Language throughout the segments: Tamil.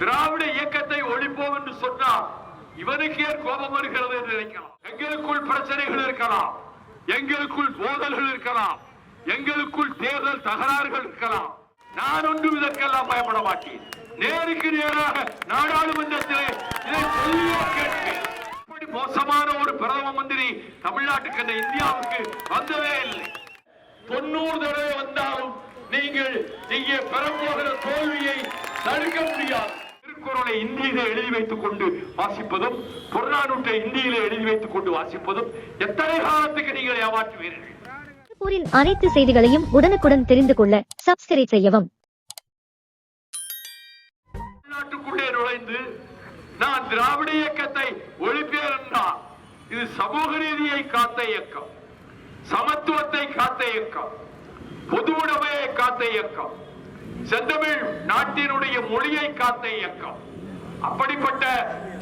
திராவிட இயக்கத்தை ஒழிப்போம் என்று சொன்னால் இவனுக்கே கோபம் வருகிறது என்று நினைக்கலாம். எங்களுக்குள் பிரச்சனைகள் இருக்கலாம். எங்களுக்குள் மோதல்கள் இருக்கலாம். எங்களுக்குள் தேர்தல் தகராறுகள் இருக்கலாம். நான் ஒன்றும் இதற்கெல்லாம் பயப்பட மாட்டேன். நேருக்கு நேராக நாடாளுமன்றத்திலே இதை சொல்லியே இப்படி மோசமான ஒரு பிரதம மந்திரி தமிழ்நாட்டுக்கு அந்த இந்தியாவுக்கு வந்ததே இல்லை. தொண்ணூறு தடவை வந்தாலும் நீங்கள் இங்கே பெறப்போகிற தோல்வியை தடுக்க முடியாது. திருக்குறளை இந்தியிலே எழுதி வைத்துக் கொண்டு வாசிப்பதும் புறநானூற்றை இந்தியிலே எழுதி வைத்துக் கொண்டு வாசிப்பதும் எத்தனை காலத்துக்கு நீங்கள் ஏமாற்றுவீர்கள்? திருப்பூரின் அனைத்து செய்திகளையும் உடனுக்குடன் தெரிந்து கொள்ள சப்ஸ்கிரைப் செய்யவும். நாட்டுக்குள்ளே நுழைந்து நான் திராவிட இயக்கத்தை ஒழிப்பேன் என்றால் இது சமூக நீதியை காத்த இயக்கம் சமத்துவத்தை காத்த இயக்கம் பொது உடைமையை காத்த இயக்கம். செந்தமிழ் நாட்டினுடைய மொழியை காத்த இயக்கம். அப்படிப்பட்ட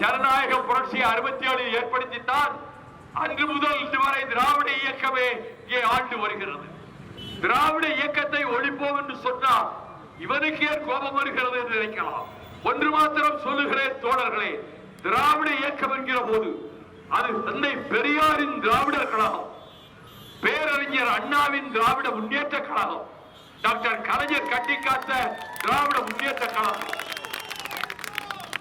ஜனநாயக புரட்சி அறுபத்தி ஏழில் ஏற்படுத்தித்தான் அன்று முதல் இதுவரை திராவிட இயக்கமே இங்கே ஆண்டு வருகிறது. திராவிட இயக்கத்தை ஒழிப்போம் என்று சொன்னால் இவனுக்கே கோபம் வருகிறது என்று நினைக்கலாம். ஒன்று மாத்திரம் சொல்லுகிறேன் தோழர்களே திராவிட இயக்கம் என்கிற போது அது தந்தை பெரியாரின் திராவிடர் கழகம் பேரறிஞர் அண்ணாவின் திராவிட முன்னேற்ற கழகம். டாக்டர் கலைஞர் கட்டிக்காத்த திராவிட முன்னேற்ற கழகம்.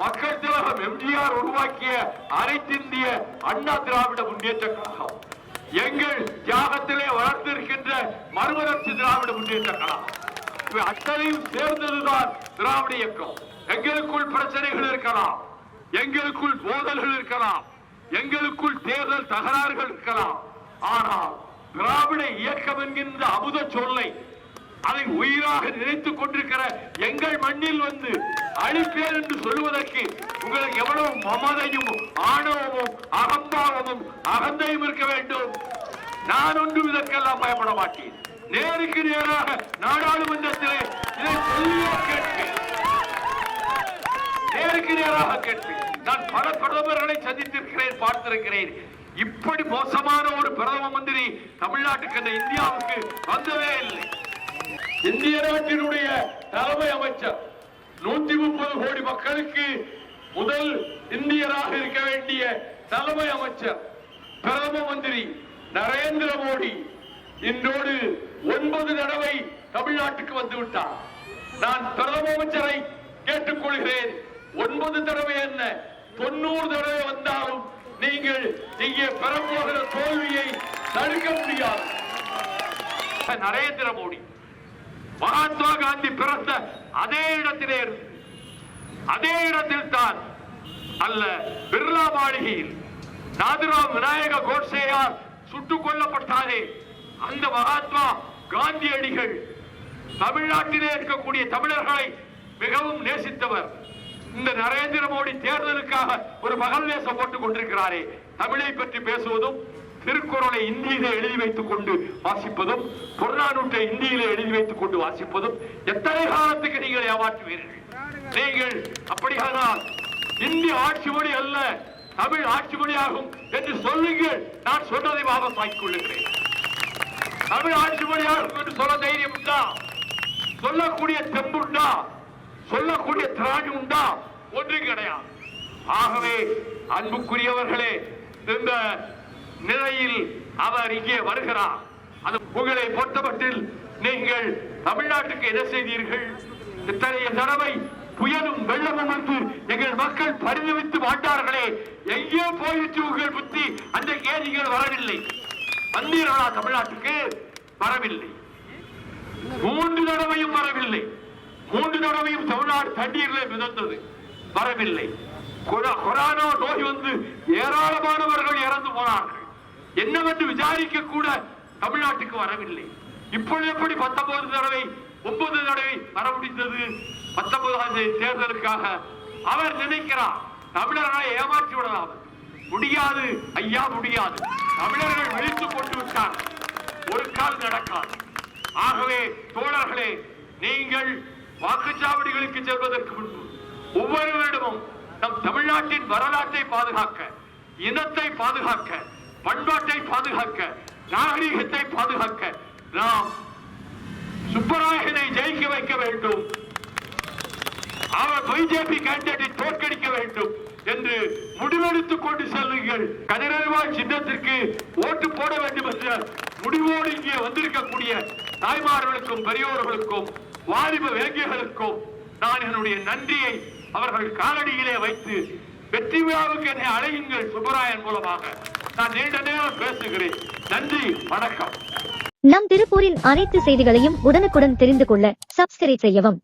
மக்கள் திலகம் எம்ஜிஆர் உருவாக்கிய அனைத்திந்திய அண்ணா திராவிட முன்னேற்ற கழகம். எங்கள் தியாகத்திலே வளர்ந்திருக்கின்ற மறுமலர்ச்சி திராவிட முன்னேற்ற கழகம். அத்தனையும் சேர்ந்ததுதான் திராவிட இயக்கம். எங்களுக்குள் பிரச்சனைகள் இருக்கலாம் எங்களுக்குள் மோதல்கள் இருக்கலாம் எங்களுக்குள் தேர்தல் தகராறுகள் இருக்கலாம். ஆனால் திராவிட இயக்கம் என்கின்ற அமுத சொல்லை அதை உயிராக நினைத்துக் கொண்டிருக்கிற எங்கள் மண்ணில் வந்து அழிப்பேன் என்று சொல்லுவதற்கு உங்களுக்கு எவ்வளவு மமதையும் ஆணவமும் அகம்பாவமும் அகந்தையும் இருக்க வேண்டும். நான் ஒன்றும் இதற்கெல்லாம் பயப்பட மாட்டேன். நேருக்கு நேராக நாடாளுமன்றத்திலே இதை சொல்லியே கேட்பேன். நேருக்கு நேராக கேட்பேன். நான் பல பிரதமர்களை சந்தித்திருக்கிறேன் பார்த்திருக்கிறேன். இப்படி மோசமான ஒரு பிரதம மந்திரி தமிழ்நாட்டுக்கு அந்த இந்தியாவுக்கு வந்ததே இல்லை. இந்திய நாட்டினுடைய தலைமை அமைச்சர். நூத்தி முப்பது கோடி மக்களுக்கு முதல் இந்தியராக இருக்க வேண்டிய தலைமை அமைச்சர் பிரதம மந்திரி நரேந்திர மோடி இன்றோடு ஒன்பது தடவை தமிழ்நாட்டுக்கு வந்து விட்டார். நான் பிரதம அமைச்சரை கேட்டுக்கொள்கிறேன். ஒன்பது தடவை என்ன? தொண்ணூறு தடவை வந்தாலும் நீங்கள் இங்கே பெறப்போகிற தோல்வியை தடுக்க முடியாது. நரேந்திர மோடி. மகாத்மா காந்தி பிறந்த அதே இடத்திலே அதே இடத்தில் தான் அல்ல பிர்லா மாளிகையில் நாதுராம் விநாயக கோட்சேயார் சுட்டுக் கொல்லப்பட்டாரே. அந்த மகாத்மா காந்தியடிகள் தமிழ்நாட்டிலே இருக்கக்கூடிய தமிழர்களை மிகவும் நேசித்தவர். இந்த நரேந்திர மோடி தேர்தலுக்காக ஒரு மகள் நேசம் போட்டுக் கொண்டிருக்கிறாரே. தமிழை பற்றி பேசுவதும் திருக்குறளை இந்தியிலே எழுதி வைத்துக் கொண்டு வாசிப்பதும் புறநானூற்றை இந்தியிலே எழுதி வைத்துக் கொண்டு வாசிப்பதும் எத்தனை காலத்துக்கு நீங்கள் ஏமாற்றுவீர்கள்? நீங்கள் அப்படியானால் இந்தி ஆட்சி மொழி அல்ல தமிழ் ஆட்சி மொழியாகும் என்று சொல்லுங்கள். நான் சொன்னதை வாபம் வாங்கிக் கொள்ளுகிறேன். தமிழ் ஆட்சி மொழியாகும் என்று சொல்ல தைரியம் உண்டா? சொல்லக்கூடிய தெம்பு உண்டா? சொல்லக்கூடிய திராணி உண்டா? ஒன்று கிடையாது. ஆகவே அன்புக்குரியவர்களே இந்த நிலையில் அவர் இங்கே வருகிறார். அது உங்களை பொறுத்தமட்டில் நீங்கள் தமிழ்நாட்டுக்கு என்ன செய்தீர்கள்? இத்தகைய தடவை புயலும் வெள்ளமும் வந்து எங்கள் மக்கள் பரிதவித்து மாட்டார்களே எங்கே போயிட்டு உங்கள் புத்தி. அந்த கேதிகள் வரவில்லை. வந்தீர்களா தமிழ்நாட்டுக்கு? வரவில்லை. மூன்று தடவையும் வரவில்லை. மூன்று தடவையும் தமிழ்நாடு தண்ணீரில் மிதந்தது. வரவில்லை. கொரா- கொரோனா நோய் வந்து ஏராளமானவர்கள் இறந்து போனார்கள். என்னவென்று விசாரிக்க கூட தமிழ்நாட்டுக்கு வரவில்லை. இப்பொழுது எப்படி பத்தொன்பது தடவை ஒன்பது தடவை வர முடிந்தது? பத்தொன்பதாவது தேர்தலுக்காக அவர் நினைக்கிறார் தமிழர்களை ஏமாற்றி விடலாம் முடியாது ஐயா முடியாது. தமிழர்கள் விழித்துக் கொண்டு விட்டார் ஒரு கால் நடக்காது. ஆகவே தோழர்களே நீங்கள் வாக்குச்சாவடிகளுக்கு செல்வதற்கு முன்பு ஒவ்வொருவரிடமும் நம் தமிழ்நாட்டின் வரலாற்றை பாதுகாக்க இனத்தை பாதுகாக்க பண்பாட்டை பாதுகாக்க நாகரீகத்தை பாதுகாக்க நாம் சுப்பராயனை ஜெயிக்க வைக்க வேண்டும். அவர் பிஜேபி கேண்டிடேட் தோற்கடிக்க வேண்டும் என்று முடிவெடுத்துக் கொண்டு செல்லுங்கள். கதிரல்வாய் சின்னத்திற்கு ஓட்டு போட வேண்டும் என்ற முடிவோடு இங்கே வந்திருக்கக்கூடிய தாய்மார்களுக்கும் பெரியோர்களுக்கும் வாலிப வேங்கியர்களுக்கும் நான் என்னுடைய நன்றியை அவர்கள் காலடியிலே வைத்து வெற்றி விழாவுக்கு என்னை அழையுங்கள் சுப்பராயன் மூலமாக. நான் நீண்ட நேரம் பேசுகிறேன். நன்றி வணக்கம். நம் திருப்பூரின் அனைத்து செய்திகளையும் உடனுக்குடன் தெரிந்து கொள்ள சப்ஸ்கிரைப் செய்யவும்.